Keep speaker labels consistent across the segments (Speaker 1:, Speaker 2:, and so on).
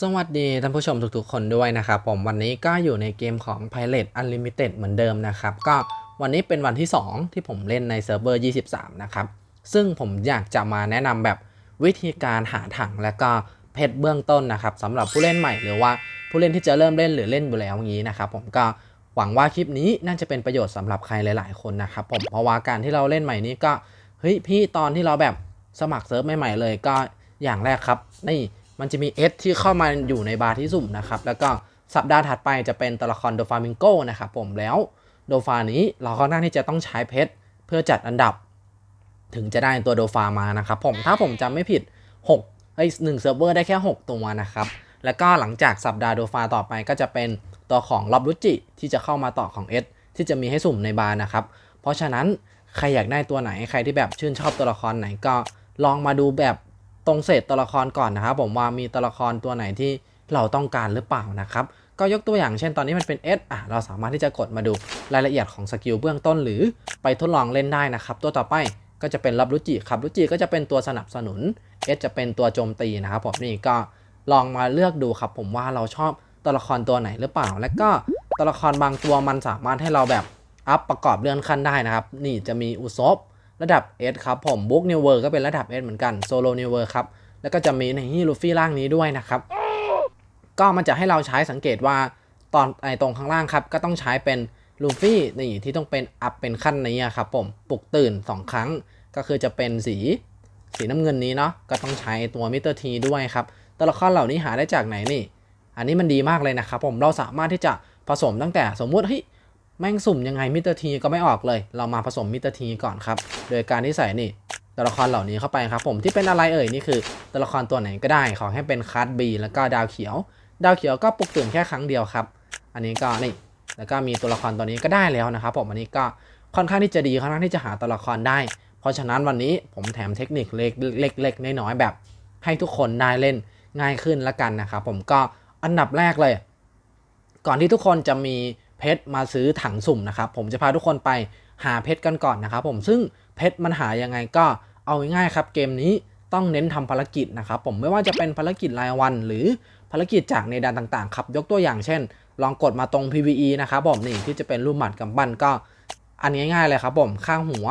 Speaker 1: สวัสดีท่านผู้ชมทุกๆคนด้วยนะครับผมวันนี้ก็อยู่ในเกมของ Pilot Unlimited เหมือนเดิมนะครับ ก็วันนี้เป็นวันที่ 2 ที่ผมเล่นในเซิร์ฟเวอร์ 23 นะครับ ซึ่งผมอยากจะมาแนะนำแบบวิธีการหาถังและก็เพชรเบื้องต้นนะครับสำหรับผู้เล่นใหม่หรือว่าผู้เล่นที่จะเริ่มเล่นหรือเล่นอยู่แล้วอย่างนี้นะครับผมก็หวังว่าคลิปนี้น่าจะเป็นประโยชน์สำหรับใครหลาย ๆ คนนะครับผมเพราะว่าการที่เราเล่นใหม่นี้ก็เฮ้ยพี่ตอนที่เราแบบสมัครเซิร์ฟใหม่ๆเลยก็อย่างแรกครับนี่ มันจะมี S ที่เข้ามาอยู่ในบาร์ที่สุ่มนะครับ แล้วก็สัปดาห์ถัดไปจะเป็นตัวละครโดฟามิงโกนะครับผมแล้วโดฟานี้เราก็น่าที่จะต้องใช้เพชรเพื่อจัดอันดับ ถึงจะได้ตัวโดฟามานะครับผมถ้าผมจำไม่ผิด6ไอ้หนึ่งเซิร์ฟเวอร์ได้แค่ 6 ตัวนะครับ แล้วก็หลังจากสัปดาห์โดฟาต่อไปก็จะเป็นตัวของลอบรุจิที่จะเข้ามาต่อของ S ที่จะมีให้สุ่มในบาร์นะครับ เพราะฉะนั้นใครอยากได้ตัวไหนใครที่แบบชื่นชอบตัวละครไหนก็ลองมาดูแบบ ตรงเศษตัวละครก่อนนะครับผมว่ามีตัวละครตัวไหนที่เราต้องการหรือเปล่านะครับก็ยกตัวอย่างเช่นตอนนี้มันเป็น S อะเราสามารถที่จะกดมาดูรายละเอียดของสกิลเบื้องต้น หรือไปทดลองเล่นได้นะครับ ตัวต่อไปก็จะเป็นรับรุจิครับรุจิก็จะเป็นตัวสนับสนุน S จะเป็นตัวโจมตีนะครับผมนี่ก็ลองมาเลือกดูครับ ผมว่าเราชอบตัวละครตัวไหนหรือเปล่า และก็ตัวละครบางตัวมันสามารถให้เราแบบอัพประกอบเลื่อนขั้นได้นะครับ นี่จะมีอุซบ ระดับ S ครับผมบุ๊กนิวเวอร์ก็เป็นระดับ S เหมือนกันโซโลนิวเวอร์ครับ แล้วก็จะมีในฮีลูฟี่ล่างนี้ด้วยนะครับ ก็มันจะให้เราใช้สังเกตว่าตอนไอตรงข้างล่างครับก็ต้องใช้เป็นลูฟี่นี่ที่ต้องเป็นอัพเป็นขั้นนี้ครับผมปลุกตื่น 2 ครั้งก็คือจะเป็นสีสีน้ำเงินนี้เนาะก็ต้องใช้ตัวมิเตอร์ทีด้วยครับตัวละครเหล่านี้หาได้จากไหนนี่ อันนี้มันดีมากเลยนะครับผมเราสามารถที่จะผสมตั้งแต่สมมุติเฮ้ย แม่งสุ่มยังไงมิเตอร์ทีก็ไม่ออกเลย เรามาผสมมิเตอร์ทีก่อนครับ โดยการที่ใส่นี่ตัวละครเหล่านี้เข้าไปครับ ผมที่เป็นอะไรเอ่ยนี่คือตัวละครตัวไหนก็ได้ขอให้เป็นคัสบีแล้วก็ดาวเขียว ดาวเขียวก็ปลุกตื่นแค่ครั้งเดียวครับ อันนี้ก็นี่แล้วก็มีตัวละครตัวนี้ก็ได้แล้วนะครับผมอันนี้ก็ค่อนข้างที่จะดีค่อนข้างที่จะหาตัวละครได้ เพราะฉะนั้นวันนี้ผมแถมเทคนิคเล็กเล็กๆน้อยๆแบบ ให้ทุกคนได้เล่นง่ายขึ้นละกันนะครับผมก็อันดับแรกเลย ก่อนที่ทุกคนจะมี เพชรมาซื้อถังสุ่มนะครับ ผมจะพาทุกคนไปหาเพชรกันก่อนนะครับ ผมซึ่งเพชรมันหายังไงก็เอาง่ายๆครับ เกมนี้ต้องเน้นทำภารกิจนะครับ ผมไม่ว่าจะเป็นภารกิจรายวัน หรือภารกิจจากในด่านต่างๆครับ ยกตัวอย่างเช่น ลองกดมาตรง PVE นะครับผมนี่ที่จะเป็นรูปหมัดกำปั้นก็ อันนี้ง่ายๆเลยครับผมข้างหัว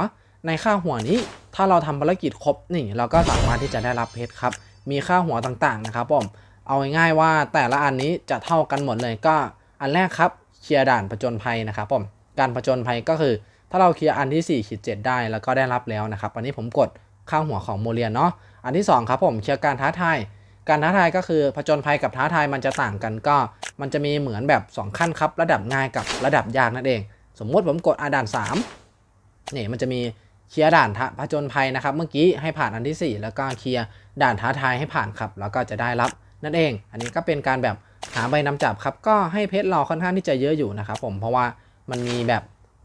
Speaker 1: ในข้างหัวนี้ ถ้าเราทำภารกิจครบนี่ เราก็สามารถที่จะได้รับเพชรครับมีค่าหัวต่างๆนะครับผมเอาง่ายๆว่าแต่ละอันนี้จะเท่ากันหมดเลยก็อันแรกครับ เคลียร์ด่านผจญภัยนะครับผมการผจญภัยก็คือ ถ้าเราเคลียร์อันที่4ขีด7ได้แล้วก็ได้รับแล้วนะครับอันนี้ผมกดข้างหัวของโมเรียนเนาะอันที่2ครับผมเคลียร์การท้าทายการท้าทายก็คือผจญภัยกับท้าทายมันจะต่างกันก็ มันจะมีเหมือนแบบ 2 ขั้นครับ ระดับง่ายกับระดับยากนั่นเอง สมมติผมกดอาด่าน3นี่มันจะมีเคลียร์ด่านผจญภัยนะครับ เมื่อกี้ให้ผ่านอันที่ 4 แล้วก็เคลียร์ด่านท้าทายให้ผ่านครับ แล้วก็จะได้รับนั่นเอง อันนี้ก็เป็นการแบบ หาใบนำจับครับก็ให้เพชรเราค่อนข้างที่จะเยอะอยู่นะครับผมเพราะว่ามันมีแบบ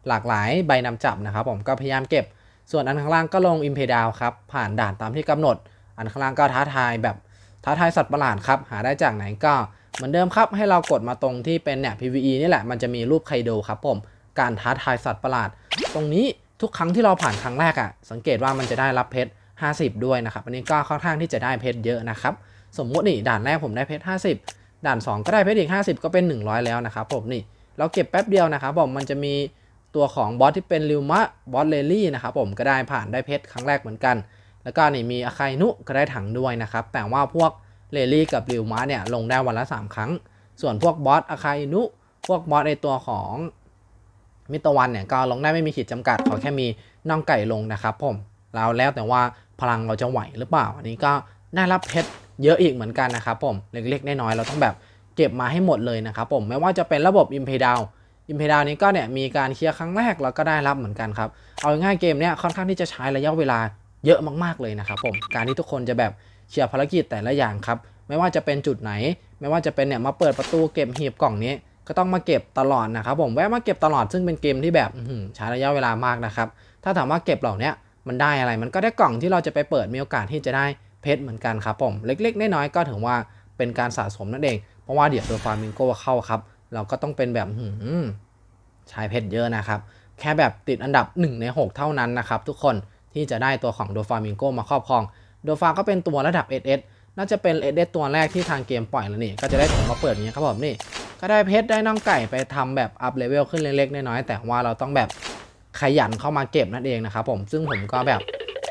Speaker 1: หลากหลายใบนำจับนะครับ ผมก็พยายามเก็บ ส่วนอันข้างล่างก็ลงอิมเพดาวครับผ่านด่านตามที่กำหนด อันข้างล่างก็ท้าทายแบบท้าทายสัตว์ประหลาดครับหาได้จากไหนก็เหมือนเดิมครับให้เรากดมาตรงที่เป็นเนี่ย PVE นี่แหละมันจะมีรูปไคโดครับผมการท้าทายสัตว์ประหลาด ตรงนี้ทุกครั้งที่เราผ่านครั้งแรกอะ่ะสังเกตว่ามันจะได้รับเพชร 50 ด้วยนะครับ อันนี้ก็ค่อนข้างที่จะได้เพชรเยอะนะครับ สมมุตินี่ด่านแรกผมได้เพชร 50 ด่าน 2 ก็ได้เพชรอีก 50 ก็เป็น 100 แล้วนะครับผมนี่เราเก็บแป๊บเดียวนะครับผมมันจะมีตัวของบอสที่เป็นริวมะบอสเลลี่นะครับผมก็ได้ผ่านได้เพชรครั้งแรกเหมือนกัน แล้วก็นี่มีอาคายนุก็ได้ถังด้วยนะครับแต่ว่าพวกเลลี่กับริวมะเนี่ยลงได้วันละ 3 ครั้ง ส่วนพวกบอสอาคายนุพวกบอสในตัวของมิตวันเนี่ยก็ลงได้ไม่มีขีดจำกัด ขอแค่มีน่องไก่ลงนะครับผมแล้วแล้วแต่ว่าพลังเราจะไหวหรือเปล่า อันนี้ก็ได้รับเพชร เยอะอีกเหมือนกันนะครับผมเล็กๆน้อยๆเราต้องแบบเก็บมาให้หมดเลยนะครับผมไม่ว่าจะเป็นระบบอิมเพดาวอิมเพดาวนี้ก็เนี่ยมีการเคลียร์ครั้งแรกแล้วก็ได้รับเหมือนกันครับ เอาง่ายเกมเนี้ยค่อนข้างที่จะใช้ระยะเวลาเยอะมากๆเลยนะครับผม การที่ทุกคนจะแบบเคลียร์ภารกิจแต่ละอย่างครับ ไม่ว่าจะเป็นจุดไหน ไม่ว่าจะเป็นเนี่ยมาเปิดประตูเก็บหีบกล่องนี้ ก็ต้องมาเก็บตลอดนะครับผมแวะมาเก็บตลอดซึ่งเป็นเกมที่แบบใช้ระยะเวลามากนะครับ ถ้าถามว่าเก็บเหล่านี้มันได้อะไร มันก็ได้กล่องที่เราจะไปเปิดมีโอกาสที่จะได้ เพชรเหมือนกันครับผมเล็กๆน้อยๆก็ถือว่าเป็นการสะสมนั่นเอง เพราะว่าเดี๋ยวโดฟามิงโกเข้าครับ เราก็ต้องเป็นแบบใช้เพชรเยอะนะครับ แค่แบบติดอันดับ 1 ใน 6 เท่านั้นนะครับ ทุกคนที่จะได้ตัวของโดฟามิงโกมาครอบครองโดฟาก็เป็นตัวระดับ SS น่าจะเป็นเอเดตัวแรกที่ทางเกมปล่อยแล้วนี่ ก็จะได้ถุงมาเปิดนี้ครับผมนี่ ก็ได้เพชรได้น้องไก่ไปทำแบบอัพเลเวลขึ้นเล็กๆน้อยๆแต่ว่าเราต้องแบบขยันเข้ามาเก็บนั่นเองนะครับผมซึ่งผมก็แบบ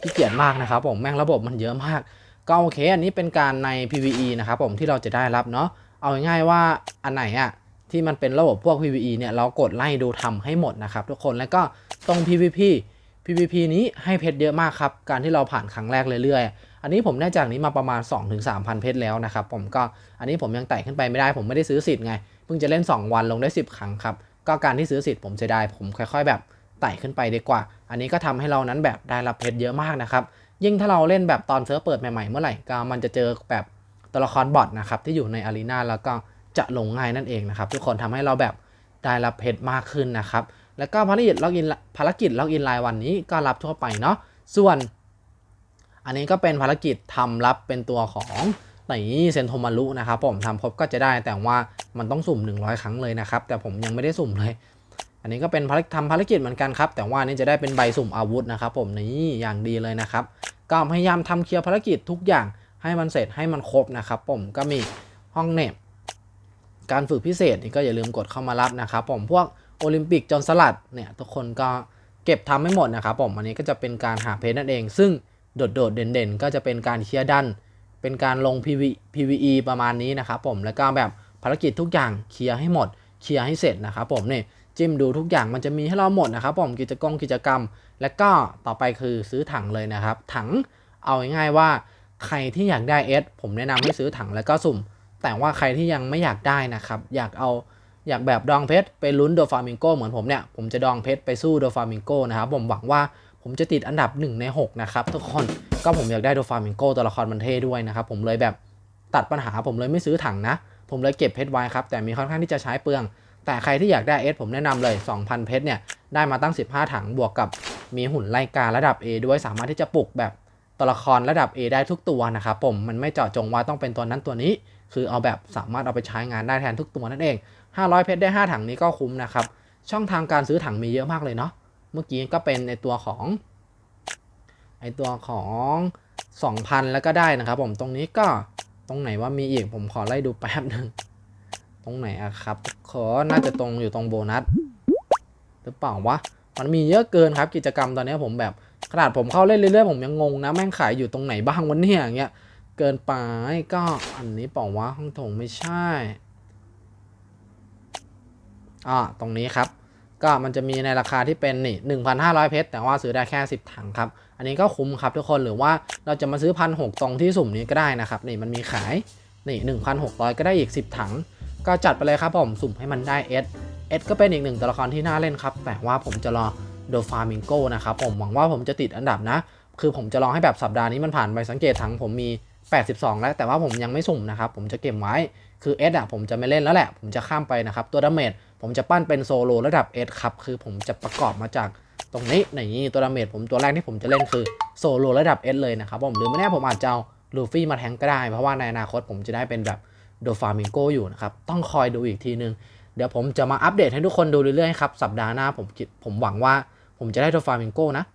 Speaker 1: ขี้เกียจมากนะครับผมแม่งระบบมันเยอะมาก ก็โอเค อันนี้เป็นการใน PVE นะครับผมที่เราจะได้รับเนาะเอาง่ายๆว่าอันไหนอะที่มันเป็นระบบพวก PVE เนี่ยเรากดไล่ดูทำให้หมดนะครับทุกคนแล้วก็ตรง PVP PVP นี้ให้เพชรเยอะมากครับ การที่เราผ่านครั้งแรกเรื่อยๆ อันนี้ผมได้จากนี้มาประมาณ 2-3,000 เพชรแล้วนะครับผมก็อันนี้ผมยังไต่ขึ้นไปไม่ได้ ผมไม่ได้ซื้อสิทธิ์ไง เพิ่งจะเล่น 2 วันลงได้ 10 ครั้งครับ ก็การที่ซื้อสิทธิ์ผมเสียดายผมค่อย ๆ แบบไต่ขึ้นไปดีกว่า อันนี้ก็ทำให้เรานั้นแบบได้รับเพชรเยอะมากนะครับ ยิ่งถ้าเราเล่นแบบตอนเซิร์ฟเปิดใหม่ๆ เมื่อไหร่ก็มันจะเจอแบบตัวละครบอทนะครับที่อยู่ในอารีนาแล้วก็จะลงง่ายนั่นเองนะครับ ทุกคนทำให้เราแบบได้รับเพชรมากขึ้นนะครับ แล้วก็ภารกิจล็อกอินภารกิจล็อกอินรายวันนี้ก็รับทั่วไปเนาะส่วน อันนี้ก็เป็นภารกิจทำรับเป็นตัวของไต่เซนโทมารุนะครับผมทำครบก็จะได้แต่ว่ามันต้องสุ่ม 100 ครั้งเลยนะครับ แต่ผมยังไม่ได้สุ่มเลย อันนี้ก็เป็นภารทำภารกิจเหมือนกันครับ แต่ว่านี่จะได้เป็นใบสุ่มอาวุธนะครับ ผมนี่อย่างดีเลยนะครับ ก็พยายามทำเคลียร์ภารกิจทุกอย่างให้มันเสร็จให้มันครบนะครับ ผมก็มีห้องเน็บการฝึกพิเศษนี่ก็อย่าลืมกดเข้ามารับนะครับ ผมพวกโอลิมปิกจอนสลัดเนี่ยทุกคนก็เก็บทำไม่หมดนะครับผมอันนี้ก็จะเป็นการหาเพชรนั่นเอง ซึ่งโดดๆเด่นๆ ก็จะเป็นการเคลียร์ดัน เป็นการลง PV PVE ประมาณนี้นะครับผมแล้วก็แบบภารกิจทุกอย่างเคลียร์ให้หมดเคลียร์ให้เสร็จนะครับผมเนี่ย จิ้มดูทุกอย่างมันจะมีให้เราหมดนะครับผมกิจกรรมกิจกรรม แล้วก็ต่อไปคือซื้อถังเลยนะครับ ถังเอาง่ายๆว่า ใครที่อยากได้เอสผมแนะนำให้ซื้อถังแล้วก็สุ่ม แต่ว่าใครที่ยังไม่อยากได้นะครับ อยากเอาอยากแบบดองเพชรไปลุ้นโดฟามิงโกเหมือนผมเนี่ย ผมจะดองเพชรไปสู้โดฟามิงโกนะครับ ผมหวังว่าผมจะติดอันดับ 1 ใน 6 นะครับ ทุกคนก็ผมอยากได้โดฟามิงโกตัวละครมันเท่ด้วยนะครับ ผมเลยแบบตัดปัญหาผมเลยไม่ซื้อถังนะ ผมเลยเก็บเพชรไว้ครับ แต่มีค่อนข้างที่จะใช้เปลือง แต่ใครที่อยากได้เอสผมแนะนำเลย 2,000 เพชรเนี่ย ได้มาตั้ง 15 ถังบวกกับมีหุ่นไล่การระดับ A ด้วยสามารถที่จะปลุกแบบตัวละครระดับ A ได้ทุกตัวนะครับผมมันไม่เจาะจงว่าต้องเป็นตัวนั้นตัวนี้ คือเอาแบบสามารถเอาไปใช้งานได้แทนทุกตัวนั่นเอง 500 เพชรได้ 5 ถังนี้ก็คุ้มนะครับช่องทางการซื้อถังมีเยอะมากเลยเนาะเมื่อกี้ก็เป็นในตัวของไอตัวของ 2,000 แล้วก็ได้นะครับผมตรงนี้ก็ตรงไหนว่ามีอีกผมขอไล่ดูแป๊บหนึ่ง ตรงไหนอะครับขอน่าจะตรงอยู่ตรงโบนัสหรือเปล่าวะมันมีเยอะเกินครับกิจกรรมตอนนี้ผมแบบขนาดผมเข้าเล่นเรื่อยๆผมยังงงนะแม่งขายอยู่ตรงไหนบ้างวันนี้อย่างเงี้ยเกินไปก็อันนี้เปล่าวะห้องโถงไม่ใช่อ่าตรงนี้ครับ ก็มันจะมีในราคาที่เป็นนี่1,500 เพชรแต่ว่าซื้อได้แค่ 10 ถังครับ อันนี้ก็คุ้มครับทุกคนหรือว่าเราจะมาซื้อพันหกตรงที่สุ่มนี้ก็ได้นะครับ นี่มันมีขายนี่1,600 ก็ได้อีก 10 ถัง ก็จัดไปเลยครับผมสุ่มให้มันได้เอสเอสก็เป็นอีกหนึ่งตัวละครที่น่าเล่นครับ แต่ว่าผมจะรอโดฟามิงโกนะครับผมหวังว่าผมจะติดอันดับนะ คือผมจะลองให้แบบสัปดาห์นี้มันผ่านไปสังเกตถังผมมี 82 แล้ว แต่ว่าผมยังไม่สุ่มนะครับ ผมจะเก็บไว้ คือเอสอะผมจะไม่เล่นแล้วแหละ ผมจะข้ามไปนะครับ ตัวดาเมจผมจะปั้นเป็นโซโลระดับเอสครับ คือผมจะประกอบมาจากตรงนี้นี่ตัวดาเมจผมตัวแรกที่ผมจะเล่นคือโซโลระดับเอสเลยนะครับผมหรือไม่แน่ผมอาจจะเอาลูฟี่มาแทงก็ได้ เพราะว่าในอนาคตผมจะได้เป็นแบบ โดฟามิงโกอยู่นะครับ ต้องคอยดูอีกทีนึง เดี๋ยวผมจะมาอัปเดตให้ทุกคนดูเรื่อยๆครับ สัปดาห์หน้าผมคิดผมหวังว่าผมจะได้โดฟามิงโกนะ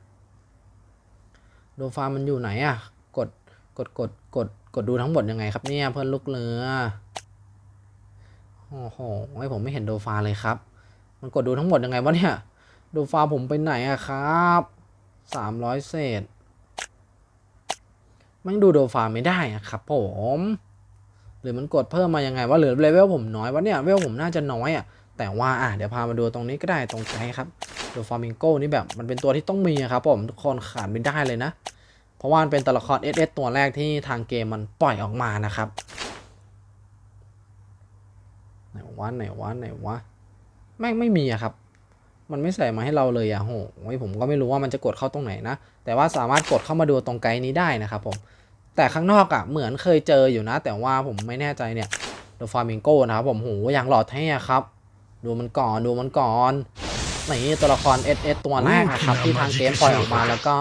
Speaker 1: โดฟามันอยู่ไหนอะกดกดกดกดกดดูทั้งหมดยังไงครับเนี่ยเพื่อนลูกเรือโอ้โหไอผมไม่เห็นโดฟาเลยครับ มันกดดูทั้งหมดยังไงวะเนี่ยโดฟาผมไปไหนอะครับสามร้อยเศษมันดูโดฟาไม่ได้อะครับผม หรือมันกดเพิ่มมายังไงวะหรือเลเวลผมน้อยวะเนี่ยเลเวลผมน่าจะน้อยอะแต่ว่าอะเดี๋ยวพามาดูตรงนี้ก็ได้ตรงใจครับโดฟามิงโก้นี่แบบมันเป็นตัวที่ต้องมีครับผมทุกคนขาดไม่ได้เลยนะ เพราะว่ามันเป็นตัวละคร SS ตัวแรกที่ทางเกมมันปล่อยออกมานะครับไหนวะไหนวะไหนวะแม่งไม่มีอะครับ มันไม่ใส่มาให้เราเลยอะโหผมก็ไม่รู้ว่ามันจะกดเข้าตรงไหนนะ แต่ว่าสามารถกดเข้ามาดูตรงไกด์นี้ได้นะครับผม แต่ข้างนอกอะเหมือนเคยเจออยู่นะ แต่ว่าผมไม่แน่ใจเนี่ยโดฟามิงโกนะครับผมโหอย่างหล่อเท่ครับ ดูมันก่อนดูมันก่อนนี่ตัวละคร SS ตัวแรกนะครับ ที่ทางเกมปล่อยออกมาแล้วก็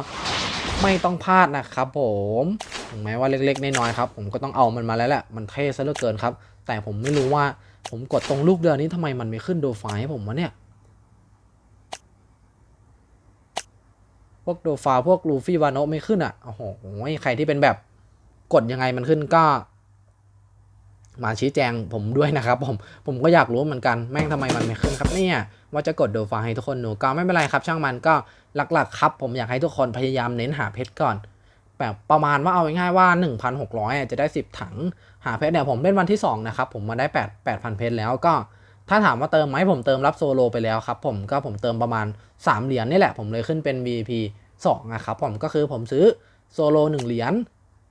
Speaker 1: ไม่ต้องพลาดนะครับผมถึงแม้ว่าเล็กๆน้อยๆครับ ผมก็ต้องเอามันมาแล้วแหละมันเท่ซะเหลือเกินครับ แต่ผมไม่รู้ว่าผมกดตรงลูกเรือนี้ทำไมมันไม่ขึ้นโดไฟให้ผมวะเนี่ยพวกโดฟาพวกลูฟี่วานโนะไม่ขึ้นอะโอ้โหใครที่เป็นแบบ กดยังไงมันขึ้นก็มาชี้แจงผมด้วยนะครับผมผมก็อยากรู้เหมือนกันแม่งทำไมมันไม่ขึ้นครับเนี่ยว่าจะกดดูไฟล์ให้ทุกคนดูก็ไม่เป็นไรครับ ช่างมันก็หลักๆครับ ผมอยากให้ทุกคนพยายามเน้นหาเพชรก่อน แบบประมาณว่าเอาง่ายๆว่า 1,600อะจะได้ 10 ถัง หาเพชรเนี่ยผมเล่นวันที่ 2 นะครับ ผมมาได้ 8 8,000 เพชรแล้วก็ ถ้าถามว่าเติมไหมผมเติมรับโซโลไปแล้วครับผมก็ผมเติมประมาณ 3 เหรียญนี่แหละผมเลยขึ้นเป็น VP 2นะครับผมก็คือผมซื้อโซโล1เหรียญ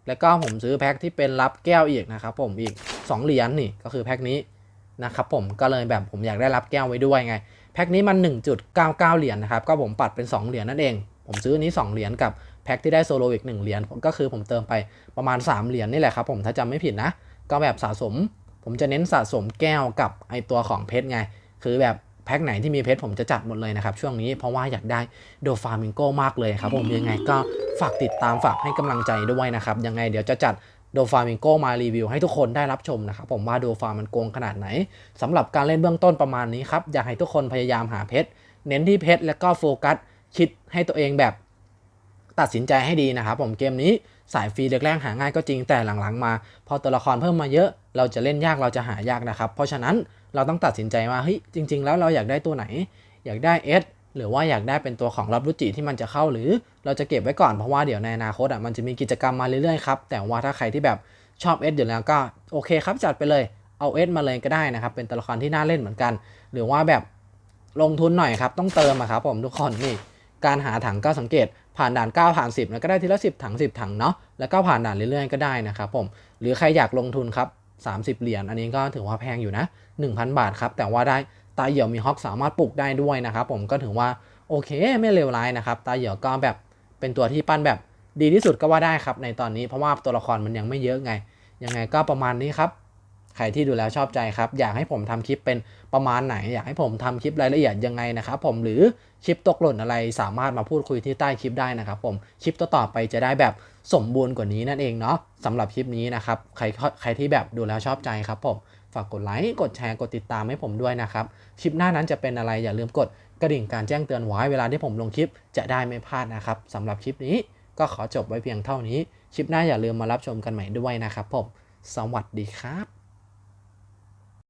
Speaker 1: แล้วก็ผมซื้อแพ็คที่เป็นรับแก้วอีกนะครับผมอีก 2 เหรียญนี่ก็คือแพ็คนี้นะครับผมก็เลยแบบผมอยากได้รับแก้วไว้ด้วยไง แพ็คนี้มัน 1.99 เหรียญนะครับก็ผมปัดเป็น 2 เหรียญนั่นเอง ผมซื้อนี้ 2 เหรียญกับแพ็คที่ได้โซโลอีก 1 เหรียญก็คือผมเติมไปประมาณ 3 เหรียญนี่แหละครับผมถ้าจำไม่ผิดนะ ก็แบบสะสม ผมจะเน้นสะสมแก้วกับไอตัวของเพชรไง คือแบบ แพ็คไหนที่มีเพชรผมจะจัดหมดเลยนะครับ ช่วงนี้เพราะว่าอยากได้โดฟามิงโกมากเลยครับผมยังไงก็ฝากติดตามฝากให้กำลังใจด้วยนะครับ ยังไงเดี๋ยวจะจัดโดฟามิงโกมารีวิวให้ทุกคนได้รับชมนะครับ ผมว่าโดฟามันโกงขนาดไหนสำหรับการเล่นเบื้องต้นประมาณนี้ครับ อยากให้ทุกคนพยายามหาเพชรเน้นที่เพชรแล้วก็โฟกัสคิดให้ตัวเองแบบตัดสินใจให้ดีนะครับ ผมเกมนี้สายฟรีแรกๆหาง่ายก็จริงแต่หลังๆมา พอตัวละครเพิ่มมาเยอะ เราจะเล่นยากเราจะหายากนะครับ เพราะฉะนั้น เราต้องตัดสินใจว่าเฮ้ยจริง ๆ แล้วเราอยากได้ตัวไหน อยากได้ S หรือว่าอยากได้เป็นตัวของรับรุจิที่มันจะเข้าหรือเราจะเก็บไว้ก่อนเพราะว่าเดี๋ยวในอนาคตอะมันจะมีกิจกรรมมาเรื่อยๆครับแต่ว่าถ้าใครที่แบบชอบ S อยู่แล้วก็โอเคครับจัดไปเลยเอา S มาเลยก็ได้นะครับ เป็นตัวละครที่น่าเล่นเหมือนกัน หรือว่าแบบลงทุนหน่อยครับ ต้องเติมอะครับผมทุกคนนี่ การหาถังก็สังเกต ผ่านด่าน 9 ผ่าน 10 แล้วก็ได้ทีละ 10 ถัง 10 ถังเนาะแล้วก็ผ่านด่านเรื่อยๆก็ได้นะครับผม หรือใครอยากลงทุนครับ 30 เหรียญอันนี้ก็ถือว่าแพงอยู่นะ 1,000 บาทครับ แต่ว่าได้ตาเหี่ยวมีฮอกสามารถปลูกได้ด้วยนะครับผมก็ถือว่าโอเคไม่เลวร้ายนะครับ ตาเหี่ยวก็แบบเป็นตัวที่ปั้นแบบดีที่สุดก็ว่าได้ครับในตอนนี้เพราะว่าตัวละครมันยังไม่เยอะไงยังไงก็ประมาณนี้ครับ ใครที่ดูแล้วชอบใจครับ อยากให้ผมทำคลิปเป็นประมาณไหน อยากให้ผมทำคลิปรายละเอียดยังไงนะครับผมหรือคลิปตกหล่นอะไรสามารถมาพูดคุยที่ใต้คลิปได้นะครับผมคลิปต่อๆไปจะได้แบบสมบูรณ์กว่านี้นั่นเองเนาะสำหรับคลิปนี้นะครับใครใครที่แบบดูแล้วชอบใจครับผมฝากกดไลค์กดแชร์กดติดตามให้ผมด้วยนะครับคลิปหน้านั้นจะเป็นอะไรอย่าลืมกดกระดิ่งการแจ้งเตือนไว้เวลาที่ผมลงคลิปจะได้ไม่พลาดนะครับสำหรับคลิปนี้ก็ขอจบไว้เพียงเท่านี้ คลิปหน้าอย่าลืมมารับชมกันใหม่ด้วยนะครับผม สวัสดีครับ